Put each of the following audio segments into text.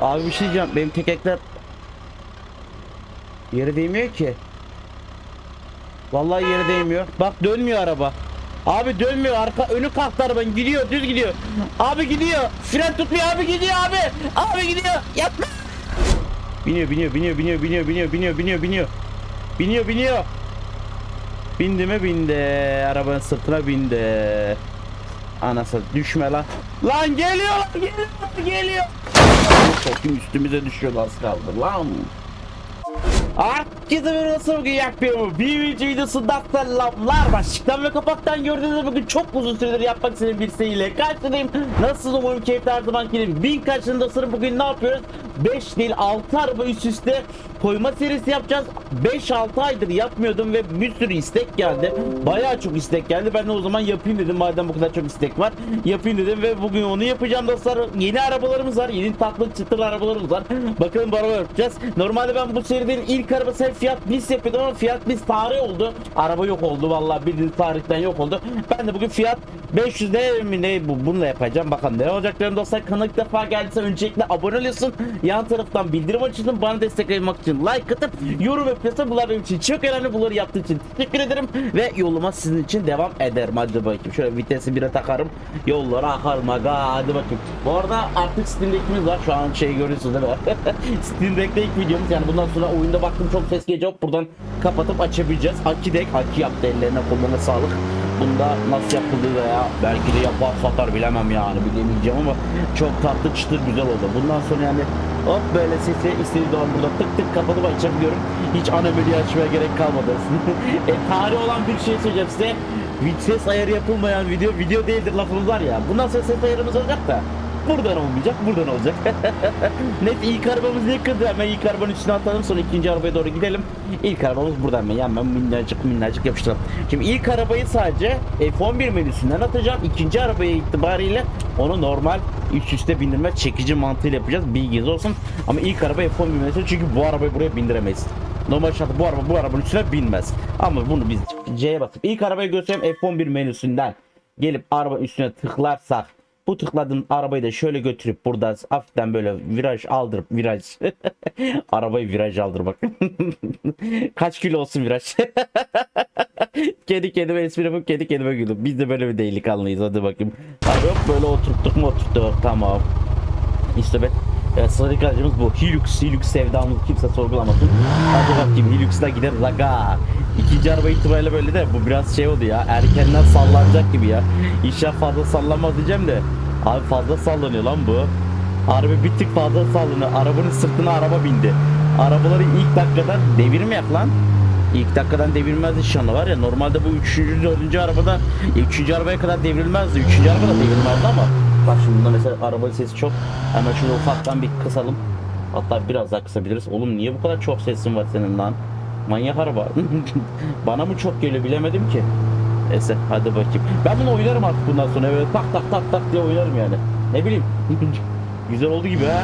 Abi bir şey diyeceğim. Benim tekerlekler yere değmiyor ki. Vallahi yere değmiyor. Bak dönmüyor araba. Abi dönmüyor arka önü kalktı arabanın gidiyor düz gidiyor. Abi gidiyor. Fren tutmuyor abi gidiyor abi. Abi gidiyor. Yapma. Biniyor biniyor biniyor biniyor biniyor biniyor biniyor biniyor biniyor. Biniyor biniyor. Bindi mi bindi. Arabanın sırtına bindi. Anası düşme lan. Lan geliyor lan geliyor geliyor. Sokayım üstümüze düşüyor az kaldı lan. Herkese bir nasıl bugün yapıyorum. Bir video videosunda selamlar. Başlıktan ve kapaktan gördüğünüz bugün çok uzun süredir yapmak istediğim bir seriyle karşınızdayım. Nasılsınız umarım keyifli her zaman gelin. Bin dostlarım bugün ne yapıyoruz? 5 değil 6 araba üst üste koyma serisi yapacağız. 5-6 aydır yapmıyordum ve bir sürü istek geldi. Bayağı çok istek geldi. Ben de o zaman yapayım dedim madem bu kadar çok istek var. Yapayım dedim ve bugün onu yapacağım dostlar. Yeni arabalarımız var. Yeni tatlı çıtırlı arabalarımız var. Bakalım bu araba yapacağız. Normalde ben bu serinin ilk arabası hep Fiat Bis yapıyordum ama Fiat Bis tarih oldu. Araba yok oldu vallahi bildiğiniz tarihten yok oldu. Ben de bugün Fiat 500 ne mi ne bu bununla yapacağım. Bakalım ne olacak benim dostlar. Kanal ilk defa geldiyse öncelikle abone oluyorsun. Yan taraftan bildirim açıyorsun. Bana destek vermek için like atıp yorum yapıyorsun. Bunlar benim için çok önemli. Bunları yaptığın için teşekkür ederim. Ve yoluma sizin için devam ederim. Hadi bakayım. Şöyle vitesi bire takarım. Yollara akarım aga. Hadi bakayım. Bu arada artık Steam Deck'imiz var. Şu an şey görüyorsunuz değil mi? Steam ilk videomuz. Yani bundan sonra oyunda baktım çok ses gelecek. Buradan kapatıp açabileceğiz. Aki Deck. Aki yaptı ellerine koluna sağlık. Bunda nasıl yapıldığı veya belki de yapar satar bilemem yani bilemeyeceğim ama çok tatlı çıtır güzel oldu. Bundan sonra yani hop böyle sesi istediği zaman burada tık tık kapatıp açabiliyorum. Hiç menüyü açmaya gerek kalmadı. e, tarih olan bir şey söyleyeceğim size. Ses ayarı yapılmayan video video değildir lafımız var ya. Bundan sonra ses ayarımız olacak da buradan olmayacak buradan olacak. Net ilk arabamız yakındı hemen ilk arabanın üstüne atalım sonra ikinci arabaya doğru gidelim. İlk arabamız buradan hemen hemen minnacık minnacık yapıştıralım. Şimdi ilk arabayı sadece F11 menüsünden atacağım. İkinci arabaya itibariyle onu normal üst üste bindirme çekici mantığıyla yapacağız. Bilginiz olsun. Ama ilk araba F11 menüsü çünkü bu arabayı buraya bindiremeyiz. Normal şartı bu araba bu arabanın üstüne binmez. Ama bunu biz C'ye basıp ilk arabayı göstereyim F11 menüsünden gelip araba üstüne tıklarsak bu tıkladığım arabayı da şöyle götürüp burada hafiften böyle viraj aldırıp viraj arabayı viraj aldır bak. Kaç kilo olsun viraj? kedi kedime espri yapıp kedi kedime güldüm. Biz de böyle bir delikanlıyız hadi bakayım. Hadi hop böyle oturttuk mu oturttuk tamam. İşte ben Evet, sıradaki aracımız bu. Hilux, Hilux sevdamız kimse sorgulamasın. Hadi bakayım Hilux'la gideriz aga. İkinci araba itibariyle böyle de bu biraz şey oldu ya. Erkenden sallanacak gibi ya. İnşallah fazla sallanmaz diyeceğim de. Abi fazla sallanıyor lan bu. Harbi bir tık fazla sallanıyor. Arabanın sırtına araba bindi. Arabaları ilk dakikadan devirmeyek lan. İlk dakikadan devrilmez inşallah var ya normalde bu 3. 4. arabada 3. arabaya kadar devrilmezdi. 3. arabada devrilmezdi ama bak şimdi bunda mesela arabanın sesi çok. Hemen şunu ufaktan bir kısalım. Hatta biraz daha kısabiliriz. Oğlum niye bu kadar çok sesin var senin lan? Manyak araba. Bana mı çok geliyor bilemedim ki. Neyse hadi bakayım. Ben bunu oynarım artık bundan sonra. Böyle tak tak tak tak diye oynarım yani. Ne bileyim. Güzel oldu gibi ha.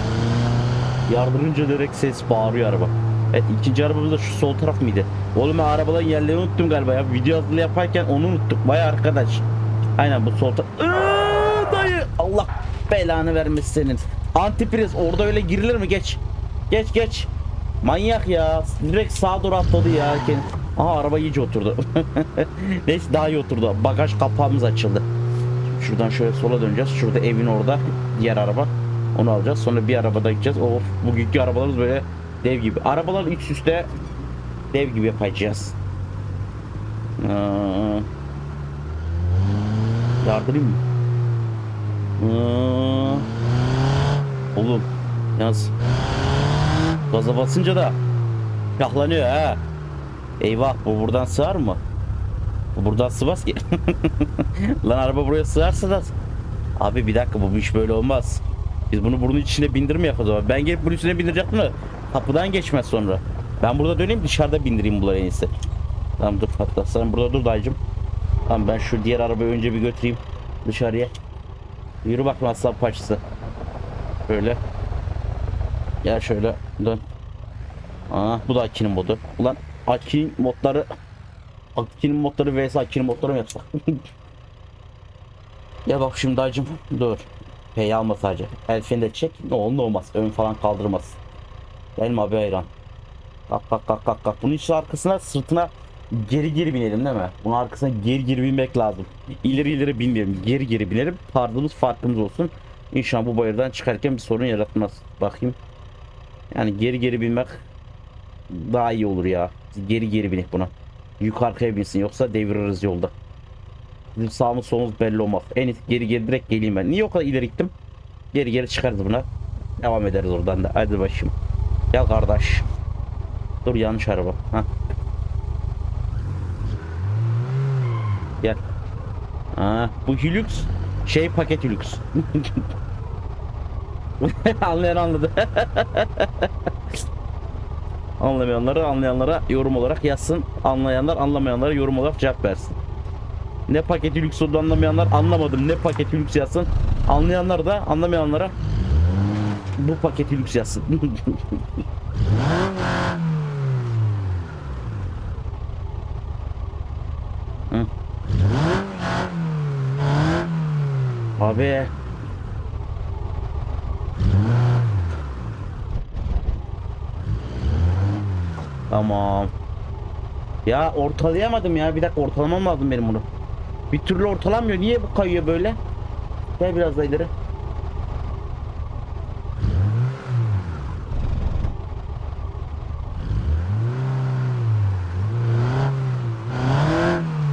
Yardırınca direkt ses bağırıyor araba. Evet ikinci arabamız da şu sol taraf mıydı? Oğlum ben arabaların yerlerini unuttum galiba ya. Video hazırlığı yaparken onu unuttuk. Vay arkadaş. Aynen bu sol taraf. Allah belanı vermesin senin. Antipriz orada öyle girilir mi? Geç. Geç geç. Manyak ya. Direkt sağa doğru atladı ya. Aha araba iyice oturdu. Neyse daha iyi oturdu. Bagaj kapağımız açıldı. Şuradan şöyle sola döneceğiz. Şurada evin orada diğer araba. Onu alacağız. Sonra bir arabada gideceğiz. Of bugünkü arabalarımız böyle dev gibi. Arabalar üst üste dev gibi yapacağız. Ee, yardırayım mı? Oğlum yalnız gaza basınca da kahlanıyor ha. Eyvah bu buradan sığar mı? Bu buradan sığmaz ki. Lan araba buraya sığarsa da Abi bir dakika bu iş böyle olmaz. Biz bunu bunun içine bindirmeyek o zaman. Ben gelip bunun içine bindirecektim de kapıdan geçmez sonra. Ben burada döneyim dışarıda bindireyim bunları en iyisi. Tamam dur hatta sen burada dur dayıcım. Tamam ben şu diğer arabayı önce bir götüreyim dışarıya. Yürü bakma aslan parçası. Böyle. Gel şöyle dön. Aa bu da Aki'nin modu. Ulan Aki'nin modları Aki'nin modları vs Aki'nin modları mı yapsak? Gel bak şimdi dayıcım dur. P'yi alma sadece. El freni de çek. Ne olur ne olmaz. Ön falan kaldırmaz. Gelme abi ayran. Kalk kalk kalk kalk kalk. Bunun için arkasına sırtına geri geri binelim değil mi? Bunun arkasına geri geri binmek lazım. İleri ileri binmeyelim. Geri geri binelim. Tarzımız farkımız olsun. İnşallah bu bayırdan çıkarken bir sorun yaratmaz. Bakayım. Yani geri geri binmek daha iyi olur ya. Geri geri binek buna. Yukarı arkaya binsin yoksa deviririz yolda. Bizim sağımız solumuz belli olmaz. En iyisi geri geri direkt geleyim ben. Niye o kadar ileri gittim? Geri geri çıkarız buna. Devam ederiz oradan da. Hadi başım. Gel kardeş. Dur yanlış araba. Ha. Gel. Ha, bu Hilux şey paket Hilux. Anlayan anladı. Anlamayanları anlayanlara yorum olarak yazsın. Anlayanlar anlamayanlara yorum olarak cevap versin. Ne paketi lüks olduğunu anlamayanlar anlamadım ne paketi lüks yazsın. Anlayanlar da anlamayanlara bu paketi lüks yazsın. Abi Tamam. Ya ortalayamadım ya. Bir dakika ortalamam lazım benim bunu. Bir türlü ortalamıyor. Niye bu kayıyor böyle? Gel biraz daha ileri.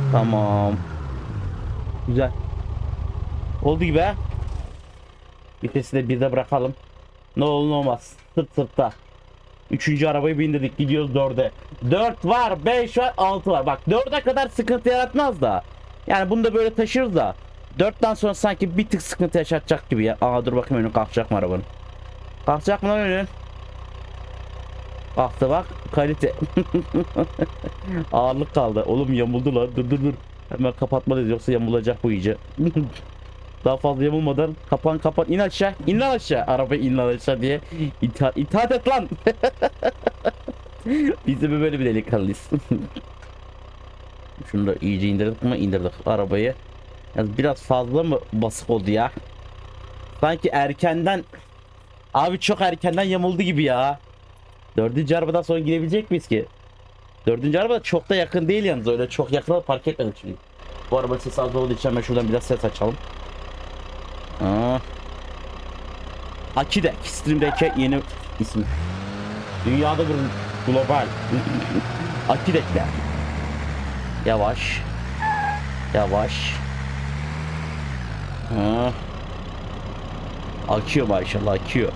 Tamam. Güzel. Oldu gibi ha. Vitesi de bir de bırakalım. Ne olur ne olmaz. Sırt sırtta. Üçüncü arabayı bindirdik. Gidiyoruz dörde. Dört var, beş var, altı var. Bak dörde kadar sıkıntı yaratmaz da. Yani bunu da böyle taşırız da. Dörtten sonra sanki bir tık sıkıntı yaşatacak gibi ya. Aa dur bakayım önün kalkacak mı arabanın? Kalkacak mı lan önün? Kalktı bak. Kalite. Ağırlık kaldı. Oğlum yamuldu lan. Dur dur dur. Hemen kapatmalıyız yoksa yamulacak bu iyice. Daha fazla yamulmadan kapan kapan. İn aşağı in aşağı. Araba in aşağı diye ita itaat et lan. Biz de böyle bir delikanlıyız. Şunu da iyice indirdik mi indirdik arabayı. Yani biraz fazla mı basık oldu ya? Sanki erkenden abi çok erkenden yamuldu gibi ya. Dördüncü arabadan sonra girebilecek miyiz ki? Dördüncü araba çok da yakın değil yalnız. Öyle çok yakına park etmedik şimdi bu araba sesi az olduğu için ben şuradan biraz ses açalım Aa. Akidek Stream Deck'e yeni ismi. Dünyada bir global. Akidekler. Yavaş. Yavaş. Ha. Akıyor maşallah akıyor.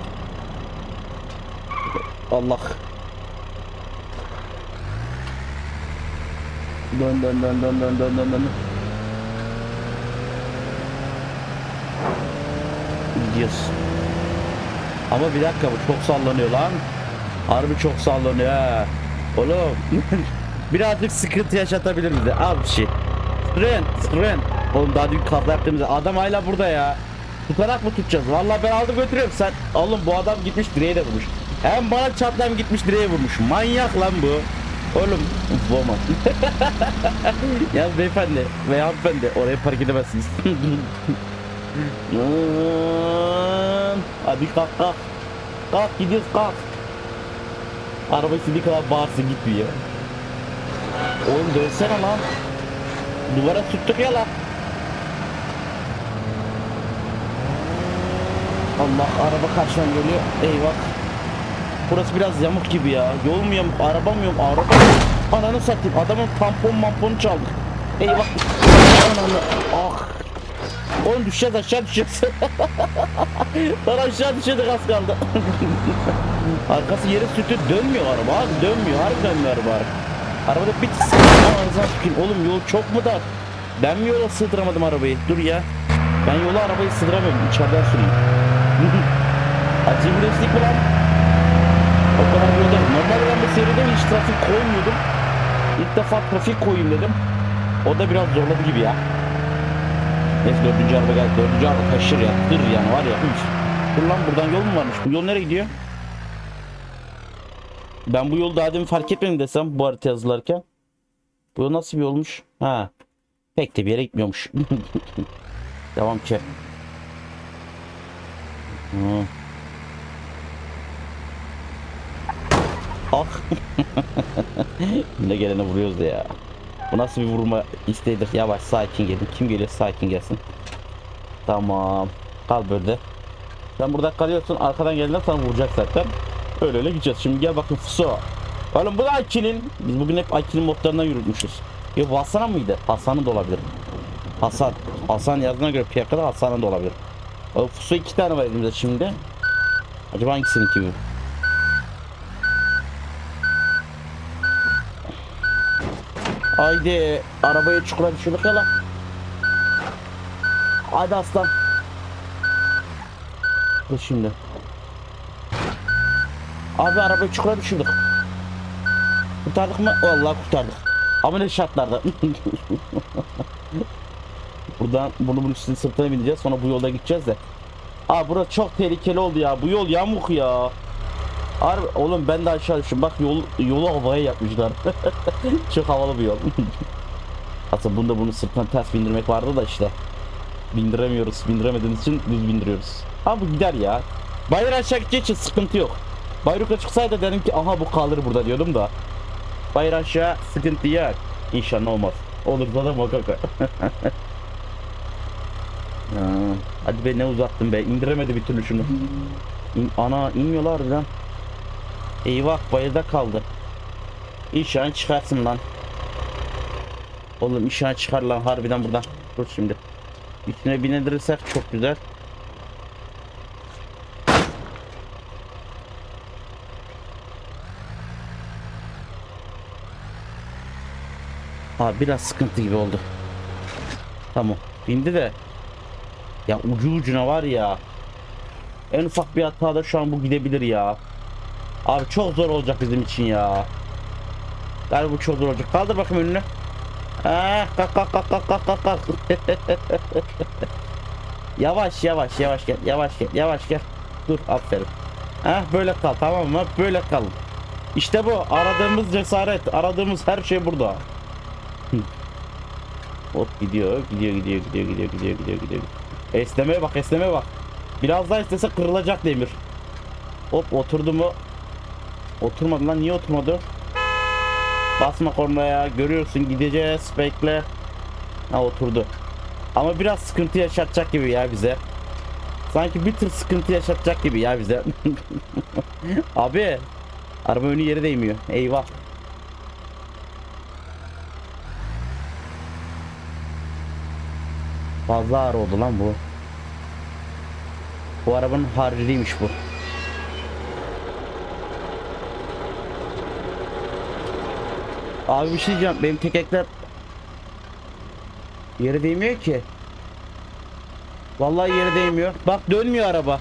Allah. Dön dön dön dön dön dön dön dön. Gidiyoruz. Ama bir dakika bu çok sallanıyor lan. Harbi çok sallanıyor ha. Oğlum birazcık sıkıntı yaşatabilir bize. Al bir şey. Stren, Stren. Oğlum daha dün kaza yaptığımızda adam hala burada ya. Tutarak mı tutacağız? Vallahi ben aldım götürüyorum sen. Oğlum bu adam gitmiş direğe de vurmuş. Hem bana hem gitmiş direğe vurmuş. Manyak lan bu. Oğlum Boma. ya beyefendi veya hanımefendi oraya park edemezsiniz. Hadi kalk kalk. Kalk gidiyoruz kalk. Araba istediği kadar bağırsın gitmiyor. Oğlum dönsene lan. Duvara tuttuk ya lan. Allah araba karşıdan geliyor. Eyvah. Burası biraz yamuk gibi ya. Yol mu yamuk? Araba mı yamuk? Araba Ananı satayım. Adamın tampon mamponu çaldık. Eyvah. Ananı. Ah. Oğlum düşeceğiz aşağı düşeceğiz. Lan aşağı düşecek az kaldı. Arkası yere sürtüyor dönmüyor araba abi dönmüyor harbi dönmüyor araba. Arabada bir tık. Oğlum yol çok mu dar? Ben mi yola sığdıramadım arabayı? Dur ya. Ben yola arabayı sığdıramıyorum. İçeriden süreyim. Acil destek mi lan? O kadar yolda. Normalde ben bu seride hiç trafik koymuyordum. İlk defa trafik koyayım dedim. O da biraz zorladı gibi ya. Neyse dördüncü araba geldi. Dördüncü araba taşır ya. Dır yani var ya. Üf. Dur lan buradan yol mu varmış? Bu yol nereye gidiyor? Ben bu yolu daha demin fark etmedim desem bu harita yazılarken. Bu yol nasıl bir yolmuş? Ha. Pek de bir yere gitmiyormuş. Devam ki. Ah. Yine gelene vuruyoruz ya. Bu nasıl bir vurma isteğidir? Yavaş sakin gelin. Kim geliyor sakin gelsin. Tamam. Kal böyle. Sen burada kalıyorsun. Arkadan gelenler sana vuracak zaten. Öyle öyle gideceğiz. Şimdi gel bakın Fuso. Oğlum bu da Aki'nin. Biz bugün hep Aki'nin modlarından yürütmüşüz. Ya bu Hasan'a mıydı? Hasan'ın da olabilir. Hasan. Hasan yazdığına göre plakada Hasan'ın da olabilir. O Fuso iki tane var elimizde şimdi. Acaba hangisinin kimi? Haydi arabayı çukura düşürdük ya lan. Hadi aslan. Dur şimdi. Abi arabayı çukura düşürdük. Kurtardık mı? Vallahi kurtardık. Ama ne şartlarda. Buradan bunu bunun üstüne sırtına bineceğiz. Sonra bu yolda gideceğiz de. Aa burası çok tehlikeli oldu ya. Bu yol yamuk ya. Harbi oğlum ben de aşağı düştüm. Bak yol yolu havaya yapmışlar. çok havalı bir yol. Aslında bunda bunu sırtına ters bindirmek vardı da işte. Bindiremiyoruz. Bindiremediğimiz için düz bindiriyoruz. Ama bu gider ya. Bayır aşağı gideceği için sıkıntı yok. Bayruka çıksaydı dedim ki aha bu kalır burada diyordum da. Bayır aşağı sıkıntı yok. İnşallah olmaz. Olursa da muhakkak. Ha, Hadi be ne uzattın be. İndiremedi bir türlü şunu. İn, ana inmiyorlar lan. Eyvah bayırda kaldı. İnşallah çıkarsın lan. Oğlum inşallah çıkar lan harbiden buradan. Dur şimdi. Üstüne binedirirsek çok güzel. Abi biraz sıkıntı gibi oldu. Tamam. Bindi de. Ya ucu ucuna var ya. En ufak bir hatada şu an bu gidebilir ya. Abi çok zor olacak bizim için ya. Galiba bu çok zor olacak. Kaldır bakayım önünü. Ah, kalk kalk kalk kalk kalk kalk kalk. yavaş yavaş yavaş gel yavaş gel yavaş gel. Dur aferin. Heh böyle kal tamam mı? Böyle kal. İşte bu aradığımız cesaret, aradığımız her şey burada. Hop gidiyor, gidiyor, gidiyor, gidiyor, gidiyor, gidiyor, gidiyor, gidiyor. Esnemeye bak, esnemeye bak. Biraz daha istese kırılacak demir. Hop oturdu mu? Oturmadı lan niye oturmadı? Basma kornaya görüyorsun gideceğiz bekle. Ha oturdu. Ama biraz sıkıntı yaşatacak gibi ya bize. Sanki bir tır sıkıntı yaşatacak gibi ya bize. Abi araba önü yere değmiyor. Eyvah. Fazla ağır oldu lan bu. Bu arabanın hariciymiş bu. Abi bir şey diyeceğim. Benim tekerlekler yere değmiyor ki. Vallahi yere değmiyor. Bak dönmüyor araba.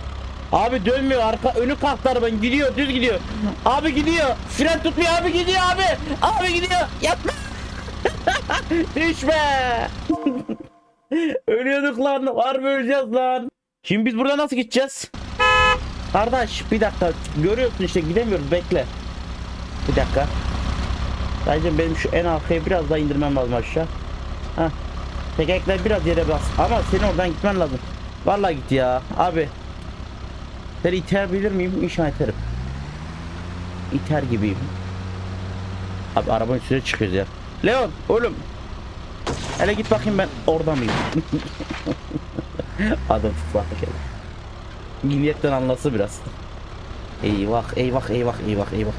Abi dönmüyor. Arka önü kalktı arabanın. Gidiyor, düz gidiyor. Abi gidiyor. Fren tutmuyor abi gidiyor abi. Abi gidiyor. Yapma. Düşme. Ölüyorduk lan. Var mı öleceğiz lan? Şimdi biz burada nasıl gideceğiz? Kardeş bir dakika. Görüyorsun işte gidemiyoruz. Bekle. Bir dakika. Bence benim şu en arkaya biraz daha indirmem lazım aşağı. Heh. Tekerlekler biraz yere bas. Ama senin oradan gitmen lazım. Vallahi git ya. Abi. Seni itebilir miyim? İnşallah iterim. İter gibiyim. Abi arabanın üstüne çıkıyoruz ya. Leon oğlum. Hele git bakayım ben orada mıyım? Adam tutmakta kere. Niyetten anlası biraz. Eyvah eyvah eyvah eyvah eyvah.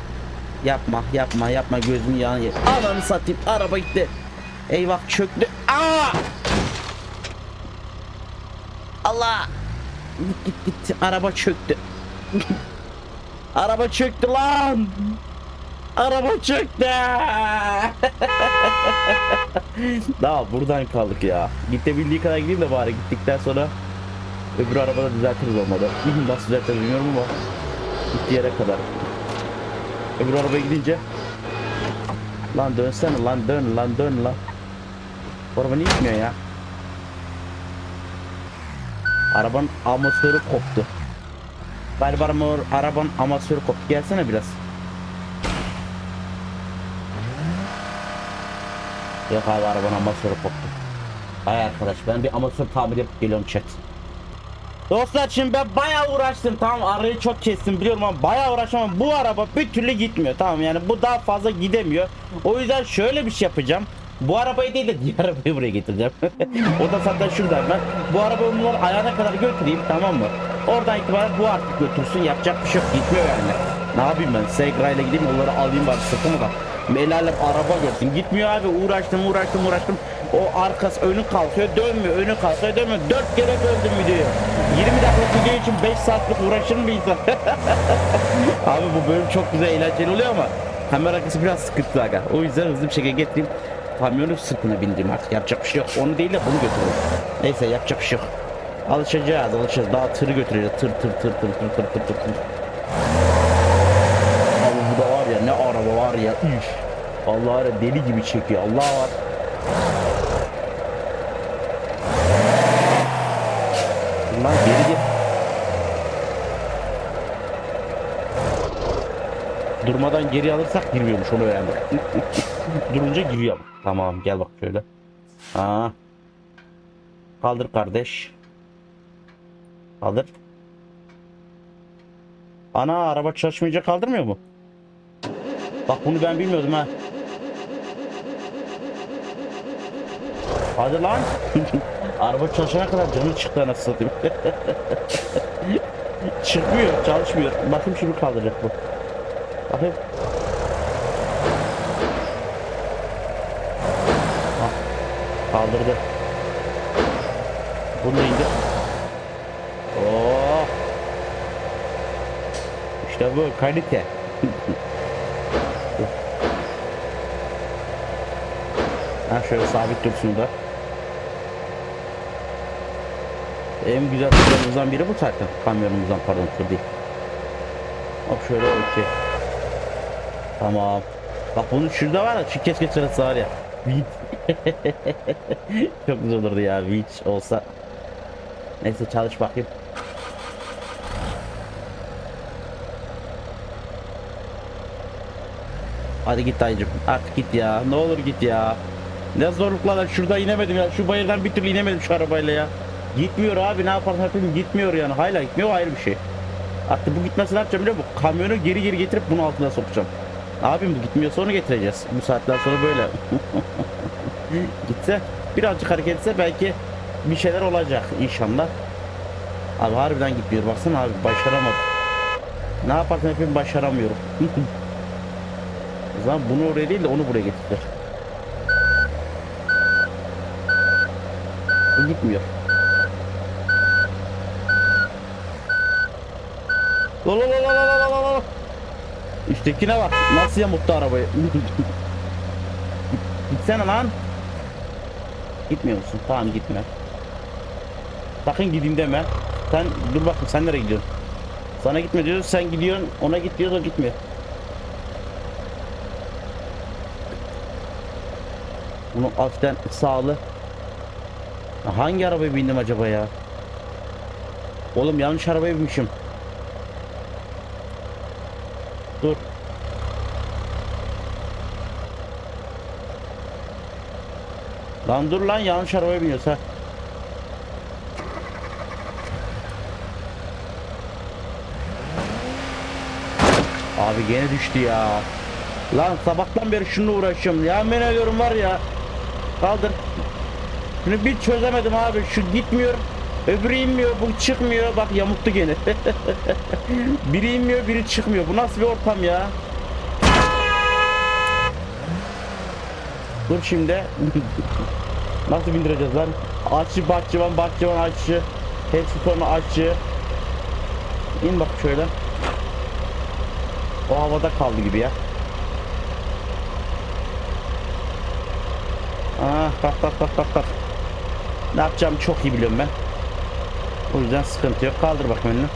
Yapma yapma yapma gözüm yanıyor. Ananı satayım araba gitti. Eyvah çöktü. Aa! Allah! Git git git araba çöktü. araba çöktü lan. Araba çöktü. Daha buradan kaldık ya. Gidebildiği kadar gideyim de bari gittikten sonra öbür arabada düzeltiriz olmadı. Nasıl düzeltiriz bilmiyorum ama gittiği yere kadar. Öbür arabaya gidince Lan dönsene lan dön lan dön lan. Bu araba niye gitmiyor ya? Arabanın amatörü koptu. Galiba arabanın, amatörü koptu. Gelsene biraz. Yok abi arabanın amatörü koptu. Hay arkadaş ben bir amatör tamir yapıp geliyorum chat Dostlar şimdi ben bayağı uğraştım tamam arayı çok kestim biliyorum ama bayağı uğraştım ama bu araba bir türlü gitmiyor tamam yani bu daha fazla gidemiyor. O yüzden şöyle bir şey yapacağım. Bu arabayı değil de diğer arabayı buraya getireceğim. o da zaten şurada ben. Bu arabayı bunların ayağına kadar götüreyim tamam mı? Oradan itibaren bu artık götürsün yapacak bir şey yok gitmiyor yani. Ne yapayım ben Segra ile gideyim onları alayım bari sırtıma da. Belalim araba görsün. Gitmiyor abi uğraştım uğraştım uğraştım. O arkası önü kalkıyor dönmüyor önü kalkıyor dönmüyor. Dört kere böldüm videoyu. 20 dakika video için 5 saatlik uğraşır mı insan? abi bu bölüm çok güzel eğlenceli oluyor ama kamera arkası biraz sıkıntı aga. O yüzden hızlı bir şekilde getireyim. Kamyonu sırtına bindireyim artık yapacak bir şey yok. Onu değil de bunu götürürüm. Neyse yapacak bir şey yok. Alışacağız alışacağız. Daha tırı götüreceğiz. Tır tır tır tır tır tır tır tır. tır. Var ya. Üf. Allah var ya deli gibi çekiyor. Allah var. Lan geri git. Durmadan geri alırsak girmiyormuş onu öğrendik. Durunca giriyor. Tamam gel bak şöyle. Ha. Kaldır kardeş. Kaldır. Ana araba çalışmayınca kaldırmıyor mu? Bak bunu ben bilmiyordum ha. Hadi lan. araba çalışana kadar canı çıktı anasını satayım. Çıkmıyor, çalışmıyor. Bakayım şimdi kaldıracak bu. Bakayım. Ha, kaldırdı. Bunu da indir. Oo. İşte bu kalite. Ha şöyle sabit dursun da. En güzel tırlarımızdan biri bu zaten. Kamyonumuzdan pardon tır değil. Hop şöyle okey. Tamam. Bak bunun şurada var ya şu keşke sırası var ya. Beach. Çok güzel olurdu ya beach olsa. Neyse çalış bakayım. Hadi git dayıcım. Artık git ya. Ne olur git ya. Ne zorluklarla şurada inemedim ya. Şu bayırdan bir türlü inemedim şu arabayla ya. Gitmiyor abi ne yaparsam yapayım gitmiyor yani. Hala gitmiyor ayrı bir şey. Artık bu gitmesi ne yapacağım biliyor musun? Kamyonu geri geri getirip bunun altına sokacağım. Abim bu gitmiyorsa onu getireceğiz. Bu saatten sonra böyle. Gitse birazcık hareket etse belki bir şeyler olacak inşallah. Abi harbiden gitmiyor baksana abi başaramadım. Ne yaparsam yapayım başaramıyorum. o zaman bunu oraya değil de onu buraya getirdiler. Gitmiyor. La la la la la la la. Üsttekine bak nasıl yamuttu arabayı. Gitsene lan. Gitmiyor musun? Tamam gitme. Sakın gideyim deme. Sen dur bakayım sen nereye gidiyorsun? Sana gitme diyoruz sen gidiyorsun ona git diyoruz o gitmiyor. Bunu hafiften sağlı. Hangi arabaya bindim acaba ya? Oğlum yanlış arabaya binmişim. Dur. Lan dur lan yanlış arabaya biniyoruz ha. Abi gene düştü ya. Lan sabahtan beri şununla uğraşıyorum. Ya ben ediyorum var ya. Kaldır. Şunu bir çözemedim abi. Şu gitmiyor. Öbürü inmiyor. Bu çıkmıyor. Bak yamuktu gene. biri inmiyor biri çıkmıyor. Bu nasıl bir ortam ya? Dur şimdi. nasıl bindireceğiz lan? Aşçı bahçıvan bahçıvan aşçı. Hepsi sonra aşçı. İn bak şöyle. O havada kaldı gibi ya. Ah kalk kalk kalk kalk kalk. Ne yapacağımı çok iyi biliyorum ben. O yüzden sıkıntı yok. Kaldır bakayım önünü.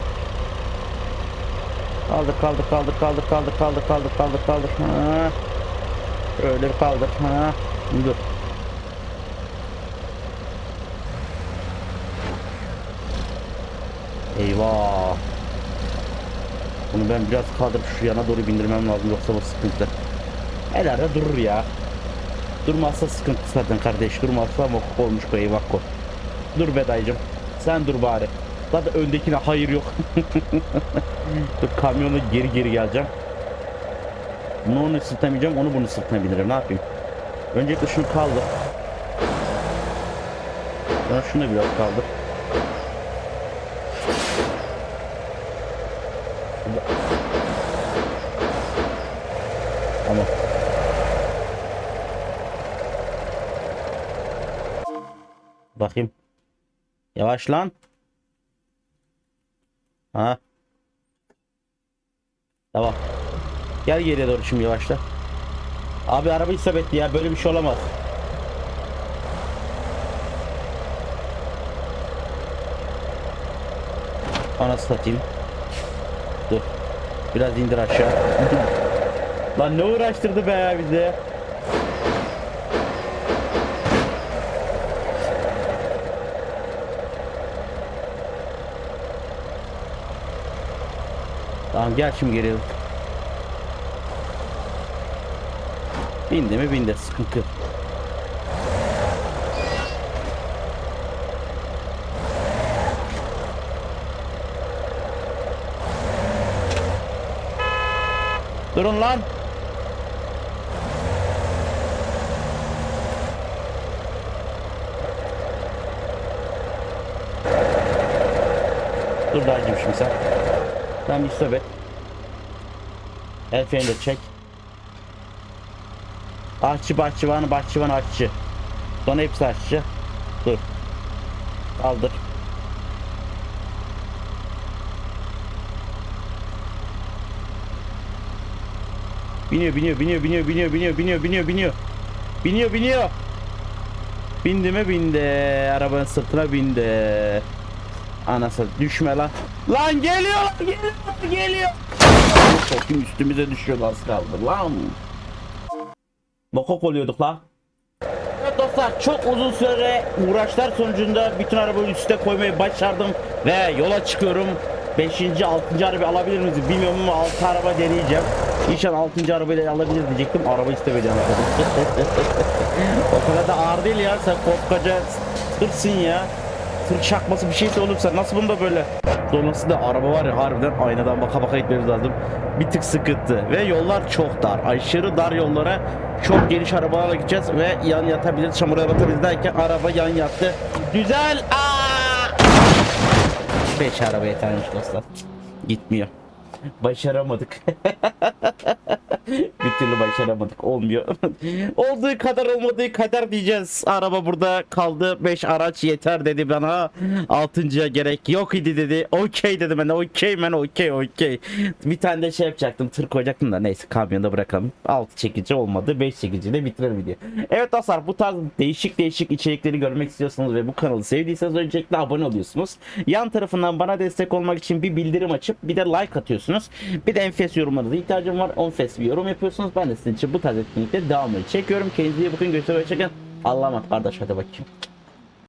Kaldır kaldır kaldır kaldır kaldır kaldır kaldır kaldır kaldır. Ha. Öyle kaldır. Ha. Dur. Eyvah. Bunu ben biraz kaldırıp şu yana doğru bindirmem lazım yoksa bu sıkıntı. Herhalde durur ya. Durmazsa sıkıntı zaten kardeş. Durmazsa mokuk olmuş bu eyvah ko. Dur be dayıcım. Sen dur bari. Zaten öndekine hayır yok. Dur kamyonla geri geri geleceğim. Bunu onu sırtlamayacağım, onu bunu sırtlayabilirim. Ne yapayım? Öncelikle şunu kaldır. Sonra şunu biraz kaldır. Bakayım. Yavaş lan. Ha. Tamam. Gel geriye doğru şimdi yavaşla. Abi araba isabetli ya böyle bir şey olamaz. Anası satayım. Dur. Biraz indir aşağı. Lan ne uğraştırdı be bize. Tamam gel şimdi doğru. Bindi mi bindi sıkıntı. Durun lan. Dur dayıcım şimdi sen. Bir söbet. El freni de çek. Aşçı bahçıvanı bahçıvan aşçı. Sonra hepsi aşçı. Dur. Kaldır. Biniyor biniyor biniyor biniyor biniyor biniyor biniyor biniyor biniyor. Biniyor biniyor. Bindi mi bindi. Arabanın sırtına bindi. Anası düşme lan. Lan geliyor lan, geliyor geliyor. Sokayım üstümüze düşüyor az kaldı lan. Bokok oluyorduk la. Evet dostlar çok uzun süre uğraşlar sonucunda bütün arabayı üste koymayı başardım ve yola çıkıyorum. 5. 6. arabayı alabilir miyiz bilmiyorum ama 6 araba deneyeceğim. İnşallah 6. arabayı da alabiliriz diyecektim. Araba istemedi anasını. o kadar da ağır değil ya sen koskoca tırsın ya. Tır çakması bir şeyse olursa nasıl bunda böyle? Sonrasında araba var ya harbiden aynadan baka baka gitmemiz lazım. Bir tık sıkıntı ve yollar çok dar. Aşırı dar yollara çok geniş arabalarla gideceğiz ve yan yatabiliriz, çamura batabiliriz derken araba yan yattı. Güzel. Aa! 5 araba yetermiş dostlar. Gitmiyor. Başaramadık. bir türlü başaramadık. Olmuyor. Olduğu kadar olmadığı kadar diyeceğiz. Araba burada kaldı. 5 araç yeter dedi bana. 6.ya gerek yok idi dedi. Okey dedim ben de. Okey ben okey okey. Bir tane de şey yapacaktım. Tır koyacaktım da neyse kamyonda bırakalım. 6 çekici olmadı. 5 çekiciyle bitirelim video. Evet dostlar bu tarz değişik değişik içerikleri görmek istiyorsanız ve bu kanalı sevdiyseniz öncelikle abone oluyorsunuz. Yan tarafından bana destek olmak için bir bildirim açıp bir de like atıyorsunuz. Bir de enfes yorumlarınıza ihtiyacım var. Enfes bir yorum yapıyorsunuz. Ben de sizin için bu tarz etkinlikte devamlı çekiyorum. Kendinize iyi bakın. Görüşürüz. Hoşçakalın. Allah'a emanet kardeş hadi bakayım.